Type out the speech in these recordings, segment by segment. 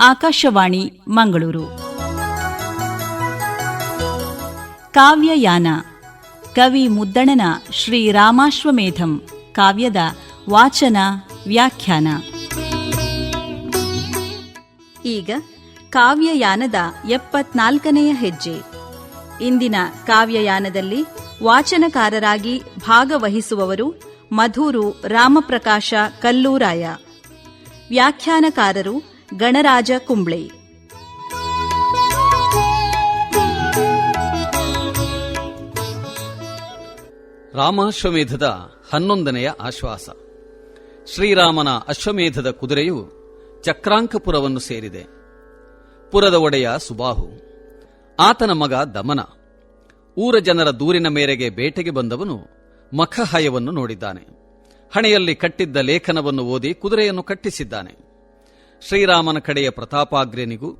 ಆಕಾಶವಾಣಿ, ಮಂಗಳೂರು. ಕಾವ್ಯಯಾನ, ಕವಿ ಮುದ್ದಣನ ಶ್ರೀ ರಾಮಾಶ್ವಮೇಧಂ, ಕಾವ್ಯದ ವಾಚನ, ವ್ಯಾಖ್ಯಾನ. ಈಗ ಕಾವ್ಯಯಾನದ ಎಪ್ಪತ್ನಾಲ್ಕನೆಯ ಹೆಜ್ಜೆ. ಇಂದಿನ ಕಾವ್ಯಯಾನದಲ್ಲಿ ವಾಚನಕಾರರಾಗಿ ಭಾಗವಹಿಸುವವರು ಮಧೂರು ರಾಮಪ್ರಕಾಶ ಕಲ್ಲೂರಾಯ. ವ್ಯಾಖ್ಯಾನಕಾರರು ಗಣರಾಜ ಕುಂಬ್ಳೆ. ರಾಮಾಶ್ವಮೇಧದ ಹನ್ನೊಂದನೆಯ ಆಶ್ವಾಸ. ಶ್ರೀರಾಮನ ಅಶ್ವಮೇಧದ ಕುದುರೆಯು ಚಕ್ರಾಂಕಪುರವನ್ನು ಸೇರಿದೆ. ಪುರದ ಒಡೆಯ ಸುಬಾಹು, ಆತನ ಮಗ ದಮನ, ಊರ ಜನರ ದೂರಿನ ಮೇರೆಗೆ ಬೇಟೆಗೆ ಬಂದವನು ಮಖಹಯವನ್ನು ನೋಡಿದ್ದಾನೆ. ಹಣೆಯಲ್ಲಿ ಕಟ್ಟಿದ್ದ ಲೇಖನವನ್ನು ಓದಿ ಕುದುರೆಯನ್ನು ಕಟ್ಟಿಸಿದ್ದಾನೆ. ಶ್ರೀರಾಮನ ಕಡೆಯ ಪ್ರತಾಪಾಗ್ರ್ಯನಿಗೂ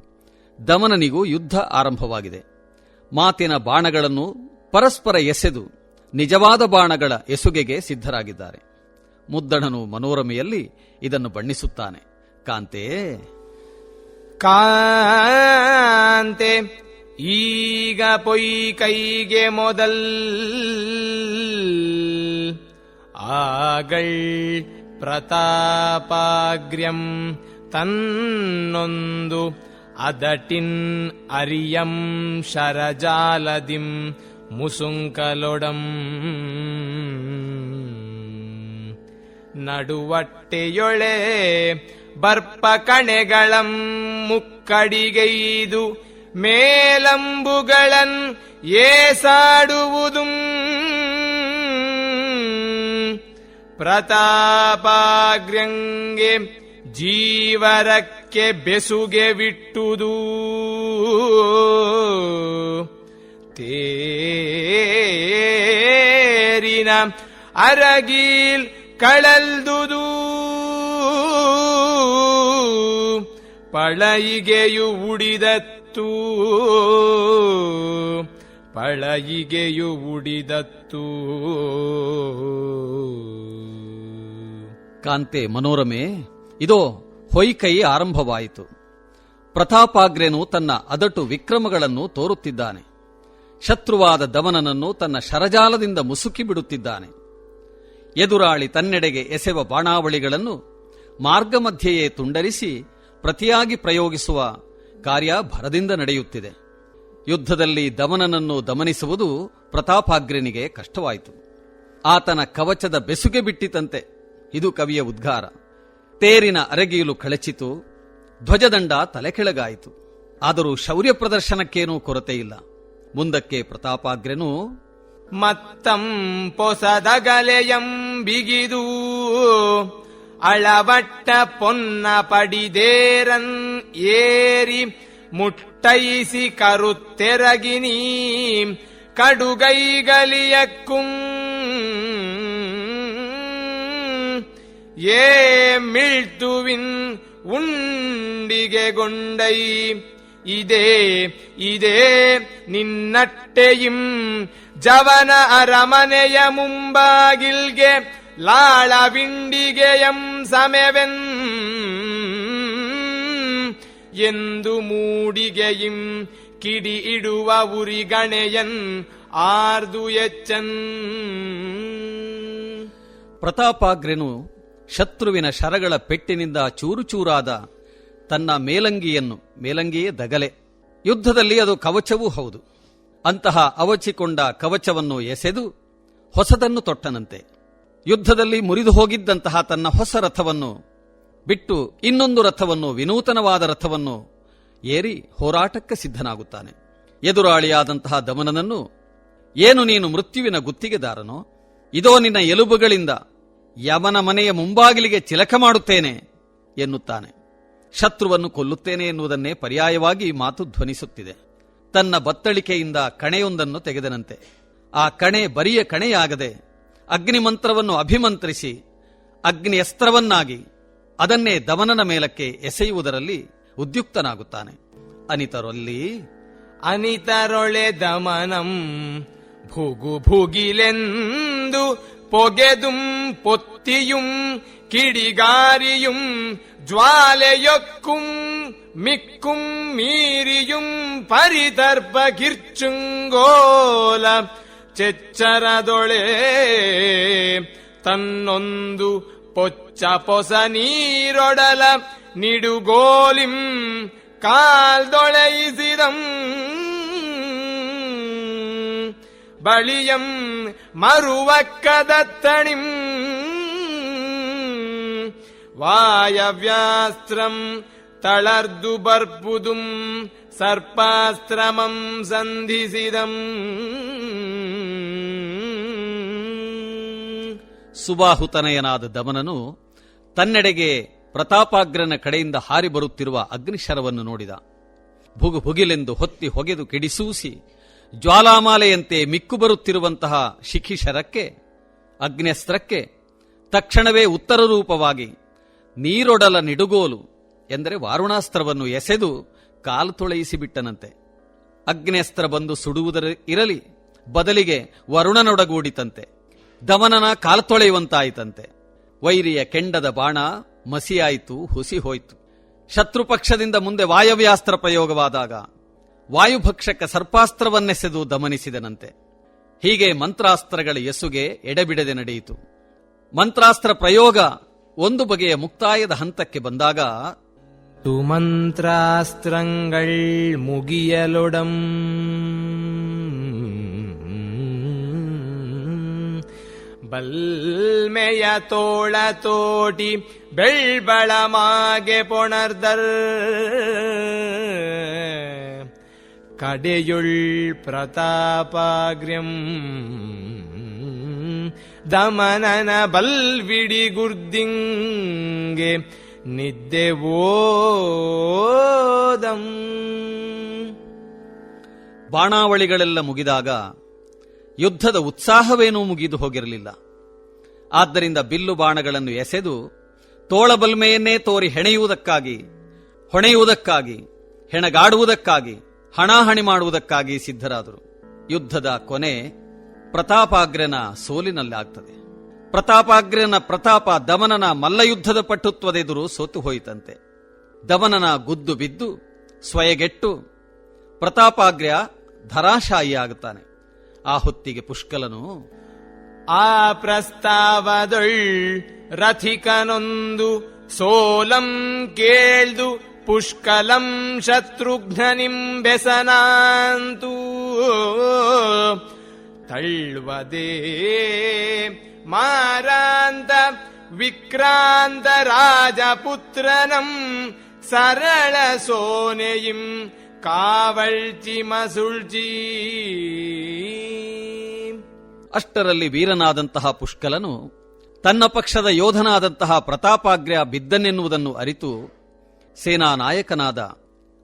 ದಮನನಿಗೂ ಯುದ್ಧ ಆರಂಭವಾಗಿದೆ. ಮಾತಿನ ಬಾಣಗಳನ್ನು ಪರಸ್ಪರ ಎಸೆದು ನಿಜವಾದ ಬಾಣಗಳ ಎಸುಗೆಗೆ ಸಿದ್ಧರಾಗಿದ್ದಾರೆ. ಮುದ್ದಣನು ಮನೋರಮೆಯಲ್ಲಿ ಇದನ್ನು ಬಣ್ಣಿಸುತ್ತಾನೆ. ಕಾಂತೆ! ಕಾಂತೆ! ಈಗ ಪೊಯ್ ಕೈಗೆ ಮೊದಲ್ ಆಗಳ್ ಪ್ರತಾಪಾಗ್ರ್ಯಂ ತನ್ನೊಂದು ಅದಟಿನ್ ಅರಿಯಂ ಶರಜಾಲದಿಂ ಮುಸುಂಕಲೊಡಂ. ನಡುವಟ್ಟೆಯೊಳೆ ಬರ್ಪ ಕಣೆಗಳಂ ಮುಕ್ಕಡಿಗೈದು ಮೇಲಂಬುಗಳನ್ ಏಸಾಡುವುದುಂ. ಪ್ರತಾಪಾಗ್ರ್ಯಂಗೆ ಜೀವರಕ್ಕೆ ಬೆಸುಗೆ ಬಿಟ್ಟುದು ತೇರಿನ ಅರಗೀಲ್ ಕಳಲ್ದುದು. ಪಳಯಿಗೆಯು ಉಡಿದತ್ತು. ಪಳಯಿಗೆಯು ಉಡಿದತ್ತು. ಕಾಂತೆ ಮನೋರಮೆ ಇದೋ ಹೊಯ್ಕೈ ಆರಂಭವಾಯಿತು. ಪ್ರತಾಪಾಗ್ರೆನು ತನ್ನ ಅದಟು ವಿಕ್ರಮಗಳನ್ನು ತೋರುತ್ತಿದ್ದಾನೆ. ಶತ್ರುವಾದ ದಮನನನ್ನು ತನ್ನ ಶರಜಾಲದಿಂದ ಮುಸುಕಿ ಬಿಡುತ್ತಿದ್ದಾನೆ. ಎದುರಾಳಿ ತನ್ನೆಡೆಗೆ ಎಸೆವ ಬಾಣಾವಳಿಗಳನ್ನು ಮಾರ್ಗ ಮಧ್ಯೆಯೇ ತುಂಡರಿಸಿ ಪ್ರತಿಯಾಗಿ ಪ್ರಯೋಗಿಸುವ ಕಾರ್ಯ ಭರದಿಂದ ನಡೆಯುತ್ತಿದೆ. ಯುದ್ಧದಲ್ಲಿ ದಮನನನ್ನು ದಮನಿಸುವುದು ಪ್ರತಾಪಾಗ್ರನಿಗೆ ಕಷ್ಟವಾಯಿತು. ಆತನ ಕವಚದ ಬೆಸುಗೆ ಬಿಟ್ಟಿತಂತೆ. ಇದು ಕವಿಯ ಉದ್ಗಾರ. ತೇರಿನ ಅರಗೀಲು ಕಳಚಿತು, ಧ್ವಜದಂಡ ತಲೆಕೆಳಗಾಯಿತು. ಆದರೂ ಶೌರ್ಯ ಪ್ರದರ್ಶನಕ್ಕೇನೂ ಕೊರತೆಯಿಲ್ಲ ಮುಂದಕ್ಕೆ ಪ್ರತಾಪಾಗ್ರೆನು ಮತ್ತಂ ಪೊಸದಗಲೆಯಂ ಬಿಗಿದು ಅಳವಟ್ಟ ಪೊನ್ನ ಪಡಿದೇರನ್ ಏರಿ ಮುಟ್ಟೈಸಿ ಕರುತ್ತೆರಗಿನಿ ಕಡುಗೈಗಲಿಯಕ್ಕುಂ ಏ ಮಿಳ್ತುವಿನ್ ಉಂಡಿಗೆಗೊಂಡೈ. ಇದೇ ಇದೇ ನಿನ್ನಟ್ಟೆಯಿಂ ಜವನ ಅರಮನೆಯ ಮುಂಬಾಗಿಲ್ಗೆ ಲಾಳವಿಂಡಿಗೆಯಂ ಸಮೆವೆನ್ ಎಂದು ಮೂಡಿಗೆಯಿಂ ಕಿಡಿ ಇಡುವ ಉರಿಗಣೆಯನ್ ಆರ್ದು ಎಚ್ಚನ್ ಪ್ರತಾಪಾಗ್ರ್ಯನು ಶತ್ರುವಿನ ಶರಗಳ ಪೆಟ್ಟಿನಿಂದ ಚೂರುಚೂರಾದ ತನ್ನ ಮೇಲಂಗಿಯನ್ನು, ಮೇಲಂಗಿಯೇ ದಗಲೆ. ಯುದ್ಧದಲ್ಲಿ ಅದು ಕವಚವೂ ಹೌದು. ಅಂತಹ ಅವಚಿಕೊಂಡ ಕವಚವನ್ನು ಎಸೆದು ಹೊಸದನ್ನು ತೊಟ್ಟನಂತೆ. ಯುದ್ಧದಲ್ಲಿ ಮುರಿದು ಹೋಗಿದ್ದಂತಹ ತನ್ನ ಹೊಸ ರಥವನ್ನು ಬಿಟ್ಟು ಇನ್ನೊಂದು ರಥವನ್ನು, ವಿನೂತನವಾದ ರಥವನ್ನು ಏರಿ ಹೋರಾಟಕ್ಕೆ ಸಿದ್ಧನಾಗುತ್ತಾನೆ. ಎದುರಾಳಿಯಾದಂತಹ ದಮನನನ್ನು, ಏನು ನೀನು ಮೃತ್ಯುವಿನ ಗುತ್ತಿಗೆದಾರನೋ? ಇದೋ ನಿನ್ನ ಎಲುಬುಗಳಿಂದ ಯಮನ ಮನೆಯ ಮುಂಬಾಗಿಲಿಗೆ ಚಿಲಕ ಮಾಡುತ್ತೇನೆ ಎನ್ನುತ್ತಾನೆ. ಶತ್ರುವನ್ನು ಕೊಲ್ಲುತ್ತೇನೆ ಎನ್ನುವುದನ್ನೇ ಪರ್ಯಾಯವಾಗಿ ಮಾತು ಧ್ವನಿಸುತ್ತಿದೆ. ತನ್ನ ಬತ್ತಳಿಕೆಯಿಂದ ಕಣೆಯೊಂದನ್ನು ತೆಗೆದನಂತೆ. ಆ ಕಣೆ ಬರಿಯ ಕಣೆಯಾಗದೆ ಅಗ್ನಿಮಂತ್ರವನ್ನು ಅಭಿಮಂತ್ರಿಸಿ ಅಗ್ನಿ ಅಸ್ತ್ರವನ್ನಾಗಿ ಅದನ್ನೇ ದಮನನ ಮೇಲಕ್ಕೆ ಎಸೆಯುವುದರಲ್ಲಿ ಉದ್ಯುಕ್ತನಾಗುತ್ತಾನೆ. ಅನಿತರೊಲ್ಲಿ, ಅನಿತರೊಳೆ ದಮನಂ ಭುಗು ಭುಗಿಲೆಂದು പൊകെതും പൊത്തിയും കിടികാരിയും ജ്വാലയൊക്കും മിക്കും മീരിയും പരിതർപ്പകിർച്ചുങ്കോല ചെച്ചരതൊളേ തന്നൊന്തു പൊച്ച പൊസ നീരൊടല നിടുഗോലിം കാൽതൊളൈസിതം ಬಳಿಯಂ ಮರುವಕ್ಕದತ್ತಣಿಂ. ವಾಯವ್ಯಾಸ್ತ್ರಂ ತಳರ್ದು ಬರ್ಪುದುಂ ಸರ್ಪಾಸ್ತ್ರಮಂ ಸಂಧಿಸಿದಂ. ಸುಬಾಹುತನಯನಾದ ದಮನನು ತನ್ನೆಡೆಗೆ ಪ್ರತಾಪಾಗ್ರನ ಕಡೆಯಿಂದ ಹಾರಿ ಬರುತ್ತಿರುವ ಅಗ್ನಿಶರವನ್ನು ನೋಡಿದ. ಭುಗು ಭುಗಿಲೆಂದು ಹೊತ್ತಿ ಹೊಗೆದು ಕಿಡಿಸೂಸಿ ಜ್ವಾಲಾಮಾಲೆಯಂತೆ ಮಿಕ್ಕು ಬರುತ್ತಿರುವಂತಹ ಶಿಖಿಶರಕ್ಕೆ ಅಗ್ನ್ಯಸ್ತ್ರಕ್ಕೆ, ತಕ್ಷಣವೇ ಉತ್ತರ ರೂಪವಾಗಿ ನೀರೊಡಲ ನಿಡುಗೋಲು ಎಂದರೆ ವಾರುಣಾಸ್ತ್ರವನ್ನು ಎಸೆದು ಕಾಲು ತೊಳೆಯಿಸಿಬಿಟ್ಟನಂತೆ. ಅಗ್ನ್ಯಸ್ತ್ರ ಬಂದು ಸುಡುವುದರ ಇರಲಿ, ಬದಲಿಗೆ ವರುಣನೊಡಗೂಡಿತಂತೆ ದಮನನ ಕಾಲು ತೊಳೆಯುವಂತಾಯಿತಂತೆ. ವೈರಿಯ ಕೆಂಡದ ಬಾಣ ಮಸಿಯಾಯಿತು, ಹುಸಿ ಹೋಯಿತು. ಶತ್ರುಪಕ್ಷದಿಂದ ಮುಂದೆ ವಾಯವ್ಯಾಸ್ತ್ರ ಪ್ರಯೋಗವಾದಾಗ ವಾಯುಭಕ್ಷಕ ಸರ್ಪಾಸ್ತ್ರವನ್ನೆಸೆದು ದಮನಿಸಿದನಂತೆ. ಹೀಗೆ ಮಂತ್ರಾಸ್ತ್ರಗಳ ಎಸುಗೆ ಎಡೆಬಿಡದೆ ನಡೆಯಿತು. ಮಂತ್ರಾಸ್ತ್ರ ಪ್ರಯೋಗ ಒಂದು ಬಗೆಯ ಮುಕ್ತಾಯದ ಹಂತಕ್ಕೆ ಬಂದಾಗ, ತು ಮಂತ್ರಾಸ್ತ್ರಗಳ್ ಮುಗಿಯಲೊಡಂ. ಬಲ್ಮೆಯ ತೋಳ ತೋಟಿ ಬೆಳ್ಬಳಮಾಗೆ ಪೊಣರ್ದರ್. ಕಡೆಯುಳ್ ಪ್ರತಾಪಾಗ್ರ್ಯಂ. ದಮನನ ಬಲ್ವಿಡಿ ಗುರ್ದಿಂಗೆ ನಿದ್ದೆ ಓದಂ. ಬಾಣಾವಳಿಗಳೆಲ್ಲ ಮುಗಿದಾಗ ಯುದ್ಧದ ಉತ್ಸಾಹವೇನೂ ಮುಗಿದು ಹೋಗಿರಲಿಲ್ಲ. ಆದ್ದರಿಂದ ಬಿಲ್ಲು ಬಾಣಗಳನ್ನು ಎಸೆದು ತೋಳಬಲ್ಮೆಯನ್ನೇ ತೋರಿ ಹೆಣೆಯುವುದಕ್ಕಾಗಿ, ಹೊಣೆಯುವುದಕ್ಕಾಗಿ, ಹೆಣಗಾಡುವುದಕ್ಕಾಗಿ ಹಣಾಹಣಿ ಮಾಡುವುದಕ್ಕಾಗಿ ಸಿದ್ಧರಾದರು. ಯುದ್ಧದ ಕೊನೆ ಪ್ರತಾಪಾಗ್ರನ ಸೋಲಿನಲ್ಲಿ ಆಗ್ತದೆ. ಪ್ರತಾಪಾಗ್ರನ ಪ್ರತಾಪ ದಮನನ ಮಲ್ಲಯುದ್ಧದ ಪಟುತ್ವದೆದುರು ಸೋತು ಹೋಯಿತಂತೆ. ದಮನನ ಗುದ್ದು ಬಿದ್ದು ಸ್ವಯಗೆಟ್ಟು ಪ್ರತಾಪಾಗ್ರ್ಯ ಧರಾಶಾಯಿಯಾಗುತ್ತಾನೆ ಆ ಹೊತ್ತಿಗೆ ಪುಷ್ಕಲನು, ಆ ಪ್ರಸ್ತಾವದೊಳ್ ರಥಿಕನೊಂದು ಸೋಲಂ ಕೇಳ್ದು ಪುಷ್ಕಲಂ ಶತ್ರುಘ್ನನಿಂ ಬೆಸನಾಂತೂ ತಳ್ವದೇ ಮಾರಾಂತ ವಿಕ್ರಾಂತ ರಾಜಪುತ್ರನಂ ಸರಳ ಕಾವಳ್ಚಿ ಮಸುಳ್ಚಿ ಅಷ್ಟರಲ್ಲಿ ವೀರನಾದಂತಹ ಪುಷ್ಕಲನು ತನ್ನ ಪಕ್ಷದ ಯೋಧನಾದಂತಹ ಪ್ರತಾಪಾಗ್ರ್ಯ ಬಿದ್ದನೆನ್ನುವುದನ್ನು ಅರಿತು ಸೇನಾ ನಾಯಕನಾದ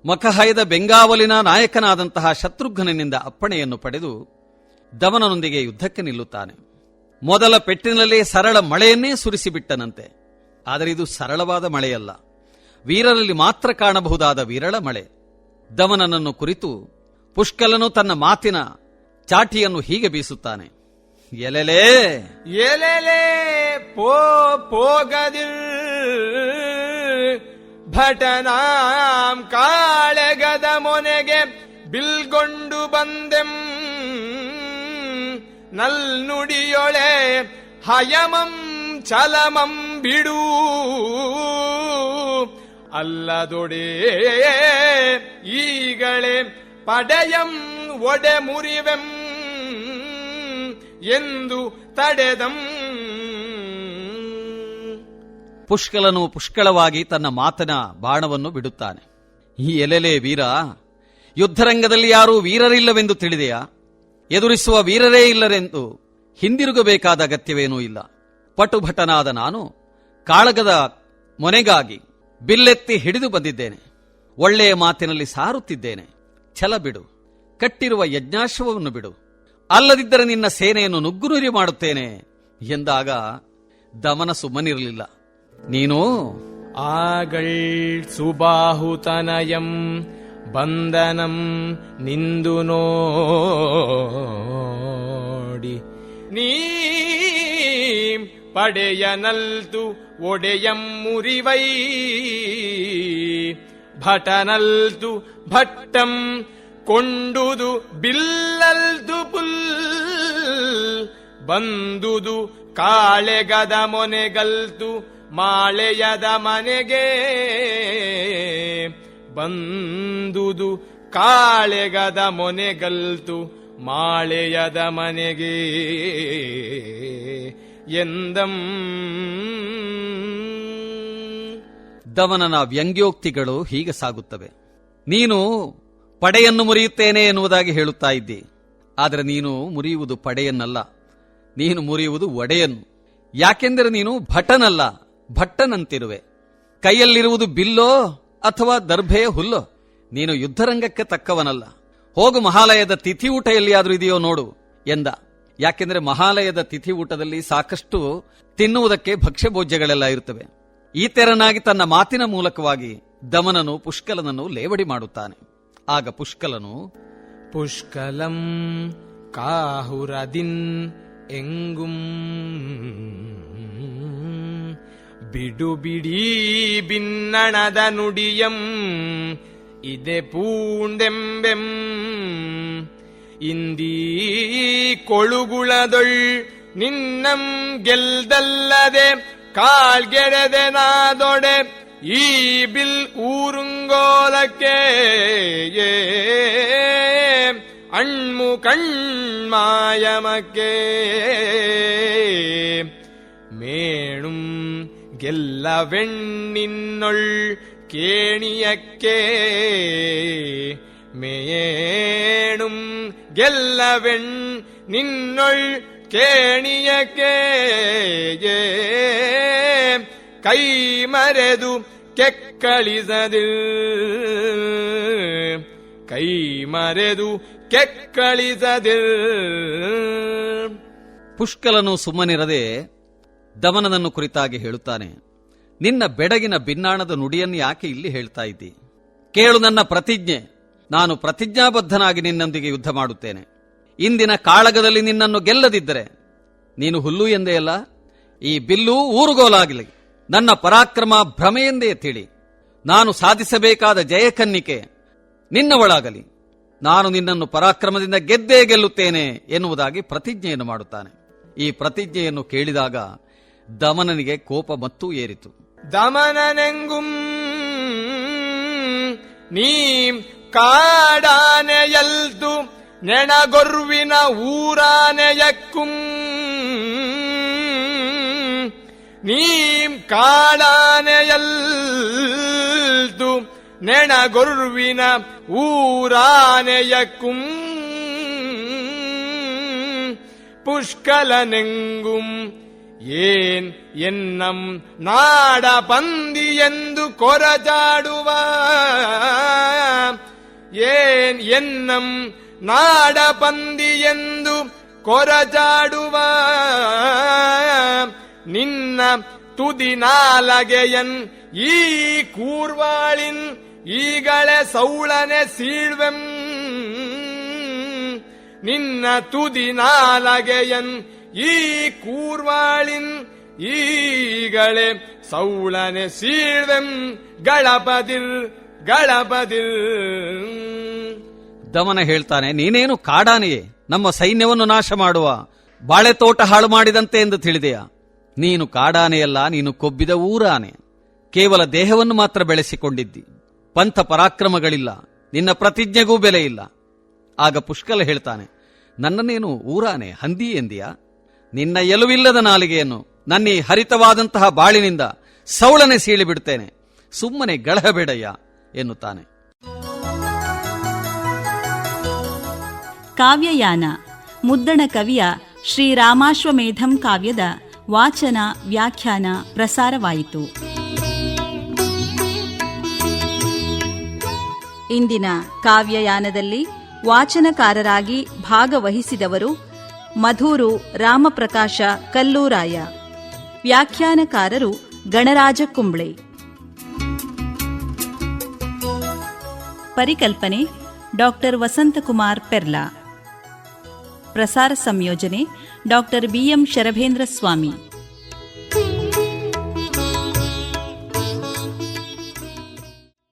ಮಖಹಯದ ಬೆಂಗಾವಲಿನ ನಾಯಕನಾದಂತಹ ಶತ್ರುಘ್ನನಿಂದ ಅಪ್ಪಣೆಯನ್ನು ಪಡೆದು ದವನನೊಂದಿಗೆ ಯುದ್ಧಕ್ಕೆ ನಿಲ್ಲುತ್ತಾನೆ. ಮೊದಲ ಪೆಟ್ಟಿನಲ್ಲೇ ಸರಳ ಮಳೆಯನ್ನೇ ಸುರಿಸಿಬಿಟ್ಟನಂತೆ. ಆದರೆ ಇದು ಸರಳವಾದ ಮಳೆಯಲ್ಲ. ವೀರರಲ್ಲಿ ಮಾತ್ರ ಕಾಣಬಹುದಾದ ವಿರಳ ಮಳೆ. ದವನನನ್ನು ಕುರಿತು ಪುಷ್ಕಲನು ತನ್ನ ಮಾತಿನ ಚಾಟಿಯನ್ನು ಹೀಗೆ ಬೀಸುತ್ತಾನೆ. ಎಲೆಲೇ! ಎಲೆಲೇ! ಪೋ, ಪೋಗದಿರ್! ಭಟನಾಂ ಕಾಳೆಗದ ಮೊನೆಗೆ ಬಿಲ್ಗೊಂಡು ಬಂದೆಂ ನಲ್ನುಡಿಯೊಳೆ ಹಯಮಂ ಚಲಮಂ ಬಿಡು. ಅಲ್ಲದೊಡೆ ಈಗಳೆ ಪಡೆಯಂ ಒಡೆ ಮುರಿವೆಂ ಎಂದು ತಡೆದಂ ಪುಷ್ಕಲನು ಪುಷ್ಕಳವಾಗಿ ತನ್ನ ಮಾತನ ಬಾಣವನ್ನು ಬಿಡುತ್ತಾನೆ. ಈ ಎಲೆಲೆ ವೀರ, ಯುದ್ಧರಂಗದಲ್ಲಿ ಯಾರೂ ವೀರರಿಲ್ಲವೆಂದು ತಿಳಿದೆಯಾ? ಎದುರಿಸುವ ವೀರರೇ ಇಲ್ಲರೆಂದು ಹಿಂದಿರುಗಬೇಕಾದ ಅಗತ್ಯವೇನೂ ಇಲ್ಲ. ಪಟುಭಟನಾದ ನಾನು ಕಾಳಗದ ಮೊನೆಗಾಗಿ ಬಿಲ್ಲೆತ್ತಿ ಹಿಡಿದು ಬಂದಿದ್ದೇನೆ. ಒಳ್ಳೆಯ ಮಾತಿನಲ್ಲಿ ಸಾರುತ್ತಿದ್ದೇನೆ. ಛಲ ಬಿಡು. ಕಟ್ಟಿರುವ ಯಜ್ಞಾಶ್ವವನ್ನು ಬಿಡು. ಅಲ್ಲದಿದ್ದರೆ ನಿನ್ನ ಸೇನೆಯನ್ನು ನುಗ್ಗುನುರಿ ಮಾಡುತ್ತೇನೆ ಎಂದಾಗ ದಮನ ಸುಮ್ಮನಿರಲಿಲ್ಲ. ನೀನು? ಆಗಳ್ ಸುಬಾಹುತನಯಂ ಬಂಧನಂ ನಿಂದು ನೋಡಿ. ನೀ ಪಡೆಯನಲ್ತು ಒಡೆಯಂ ಮುರಿವೈ. ಭಟನಲ್ತು ಭಟ್ಟಂ ಕೊಂಡುದು ಬಿಲ್ಲಲ್ದು ಪುಲ್ ಬಂದುದು ಕಾಳೆಗದ ಮೊನೆಗಲ್ತು ಮಾಳೆಯದ ಮನೆಗೆ ಬಂದುದು ಕಾಳೆಗದ ಮೊನೆಗಲ್ತು ಮಾಳೆಯದ ಮನೆಗೆ. ಎಂದಂ ದವನನ ವ್ಯಂಗ್ಯೋಕ್ತಿಗಳು ಹೀಗೆ ಸಾಗುತ್ತವೆ. ನೀನು ಪಡೆಯನ್ನು ಮುರಿಯುತ್ತೇನೆ ಎನ್ನುವುದಾಗಿ ಹೇಳುತ್ತಾ ಇದ್ದಿ. ಆದರೆ ನೀನು ಮುರಿಯುವುದು ಪಡೆಯನ್ನಲ್ಲ. ನೀನು ಮುರಿಯುವುದು ಒಡೆಯನ್ನು ಯಾಕೆಂದರೆ ನೀನು ಭಟನಲ್ಲ. ಭಟ್ಟನಂತಿರುವೆ. ಕೈಯಲ್ಲಿರುವುದು ಬಿಲ್ಲೋ ಅಥವಾ ದರ್ಭೆಯ ಹುಲ್ಲೋ? ನೀನು ಯುದ್ಧರಂಗಕ್ಕೆ ತಕ್ಕವನಲ್ಲ. ಹೋಗು ಮಹಾಲಯದ ತಿಥಿ ಊಟ ಎಲ್ಲಿಯಾದ್ರೂ ಇದೆಯೋ ನೋಡು ಎಂದ. ಯಾಕೆಂದ್ರೆ ಮಹಾಲಯದ ತಿಥಿ ಊಟದಲ್ಲಿ ಸಾಕಷ್ಟು ತಿನ್ನುವುದಕ್ಕೆ ಭಕ್ಷ್ಯಭೋಜ್ಯಗಳೆಲ್ಲ ಇರುತ್ತವೆ. ಈತೆರನಾಗಿ ತನ್ನ ಮಾತಿನ ಮೂಲಕವಾಗಿ ದಮನನು ಪುಷ್ಕಲನನ್ನು ಲೇವಡಿ ಮಾಡುತ್ತಾನೆ. ಆಗ ಪುಷ್ಕಲನು, ಪುಷ್ಕಲಂ ಕಾಹುರದಿನ್ ಎಂಗುಂ ಬಿಡುಬಿಡೀ ಬಿನ್ನಣದ ನುಡಿಯಂ ಇದೆ ಪೂಂಡೆಂಬೆಂ ಇಂದೀ ಕೊಳುಗುಳದೊಳ್ ನಿನ್ನಂ ಗೆಲ್ದಲ್ಲದೆ ಕಾಲ್ಗೆಡೆದೆ ನಾದೊಡೆ ಈ ಬಿಲ್ ಊರುಂಗೋಲಕ್ಕೆ ಏ ಅಣ್ಮು ಕಣ್ಮಾಯಮಕ್ಕೆ മേണും ಗೆಲ್ಲ വെണ്ണിന്നൊൾ കേണിയക്കെ മേണും ಗೆಲ್ಲ വെൺ നിന്നൊൾ കേണിയക്കെ ಕೈ ಮರೆದು ಕೆಕ್ಕಳಿಸದಿಲ್ ಕೈ ಮರೆದು ಕೆಕ್ಕಳಿಸದಿಲ್ ಪುಷ್ಕಲನು ಸುಮ್ಮನಿರದೆ ದಮನನನ್ನು ಕುರಿತಾಗಿ ಹೇಳುತ್ತಾನೆ, ನಿನ್ನ ಬೆಡಗಿನ ಭಿನ್ನಾಣದ ನುಡಿಯನ್ನು ಯಾಕೆ ಇಲ್ಲಿ ಹೇಳ್ತಾ ಇದ್ದಿ? ಕೇಳು ನನ್ನ ಪ್ರತಿಜ್ಞೆ, ನಾನು ಪ್ರತಿಜ್ಞಾಬದ್ಧನಾಗಿ ನಿನ್ನೊಂದಿಗೆ ಯುದ್ಧ ಮಾಡುತ್ತೇನೆ. ಇಂದಿನ ಕಾಳಗದಲ್ಲಿ ನಿನ್ನನ್ನು ಗೆಲ್ಲದಿದ್ದರೆ, ನೀನು ಹುಲ್ಲು ಎಂದೇ ಅಲ್ಲ, ಈ ಬಿಲ್ಲು ಊರುಗೋಲಾಗಲಿ. ನನ್ನ ಪರಾಕ್ರಮ ಭ್ರಮೆಯೆಂದೇ ತಿಳಿ. ನಾನು ಸಾಧಿಸಬೇಕಾದ ಜಯಕನ್ನಿಕೆ ನಿನ್ನವಳಾಗಲಿ. ನಾನು ನಿನ್ನನ್ನು ಪರಾಕ್ರಮದಿಂದ ಗೆದ್ದೇ ಗೆಲ್ಲುತ್ತೇನೆ ಎನ್ನುವುದಾಗಿ ಪ್ರತಿಜ್ಞೆಯನ್ನು ಮಾಡುತ್ತಾನೆ. ಈ ಪ್ರತಿಜ್ಞೆಯನ್ನು ಕೇಳಿದಾಗ ದಮನನಿಗೆ ಕೋಪ ಮತ್ತೂ ಏರಿತು. ದಮನನೆಂಗುಂ ನೀ ಕಾಡಾನೆಯಲ್ದು ನೆಣಗೊರ್ವಿನ ಊರಾನೆಯಕ್ಕುಂ ನೀಂ ಕಾಡಾನೆಯಲ್ದು ನೆಣಗೊರ್ವಿನ ಊರಾನೆಯಕ್ಕುಂ ಪುಷ್ಕಲನೆಂಗುಂ ಏನ್ ಎನ್ನಂ ನಾಡ ಪಂದಿ ಎಂದು ಕೊರಜಾಡುವ ಏನ್ ಎನ್ನಂ ನಾಡ ಪಂದಿ ಎಂದು ಕೊರಜಾಡುವ ನಿನ್ನ ತುದಿ ನಾಲಗೆಯನ್ ಈ ಕೂರ್ವಾಳಿನ್ ಈಗಳೆ ಸೌಳನೆ ಸೀಳ್ವೆಂ. ನಿನ್ನ ತುದಿ ನಾಲಗೆಯನ್ ಈ ಕೂರ್ವಾಳಿನ್ ಈಗಳೆ ಸೌಳನೆ ಸೀಳ್ವೆಂ ಗಳಪದಿರ್ ಗಳಪದಿರ್. ದಮನ ಹೇಳ್ತಾನೆ, ನೀನೇನು ಕಾಡಾನೆಯೇ, ನಮ್ಮ ಸೈನ್ಯವನ್ನು ನಾಶ ಮಾಡುವ ಬಾಳೆ ತೋಟ ಹಾಳು ಮಾಡಿದಂತೆ ಎಂದು ತಿಳಿದೆಯಾ? ನೀನು ಕಾಡಾನೆಯಲ್ಲ, ನೀನು ಕೊಬ್ಬಿದ ಊರಾನೆ. ಕೇವಲ ದೇಹವನ್ನು ಮಾತ್ರ ಬೆಳೆಸಿಕೊಂಡಿದ್ದಿ. ಪಂಥ ಪರಾಕ್ರಮಗಳಿಲ್ಲ, ನಿನ್ನ ಪ್ರತಿಜ್ಞೆಗೂ ಬೆಲೆ ಇಲ್ಲ ಆಗ ಪುಷ್ಕಲ ಹೇಳ್ತಾನೆ, ನನ್ನನ್ನೇನು ಊರಾನೆ, ಹಂದಿ ಎಂದಿಯಾ? ನಿನ್ನ ಎಲುವಿಲ್ಲದ ನಾಲಿಗೆಯನ್ನು ನನ್ನ ಈ ಹರಿತವಾದಂತಹ ಬಾಳಿನಿಂದ ಸೌಳನೆ ಸೀಳಿಬಿಡ್ತೇನೆ ಸುಮ್ಮನೆ ಗಳಹಬೇಡಯ್ಯ ಎನ್ನುತ್ತಾನೆ. ಕಾವ್ಯಯಾನ. ಮುದ್ದಣ ಕವಿಯ ಶ್ರೀರಾಮಾಶ್ವಮೇಧಂ ಕಾವ್ಯದ ವಾಚನ, ವ್ಯಾಖ್ಯಾನ, ಪ್ರಸಾರವಾಯಿತು. ಇಂದಿನ ಕಾವ್ಯಯಾನದಲ್ಲಿ ವಾಚನಕಾರರಾಗಿ ಭಾಗವಹಿಸಿದವರು ಮಧೂರು ರಾಮಪ್ರಕಾಶ ಕಲ್ಲೂರಾಯ. ವ್ಯಾಖ್ಯಾನಕಾರರು ಗಣರಾಜ ಕುಂಬ್ಳೆ. ಪರಿಕಲ್ಪನೆ ಡಾಕ್ಟರ್ ವಸಂತಕುಮಾರ್ ಪೆರ್ಲಾ. ಪ್ರಸಾರ ಸಂಯೋಜನೆ ಡಾಕ್ಟರ್ ಬಿಎಂ ಶರಭೇಂದ್ರ ಸ್ವಾಮಿ.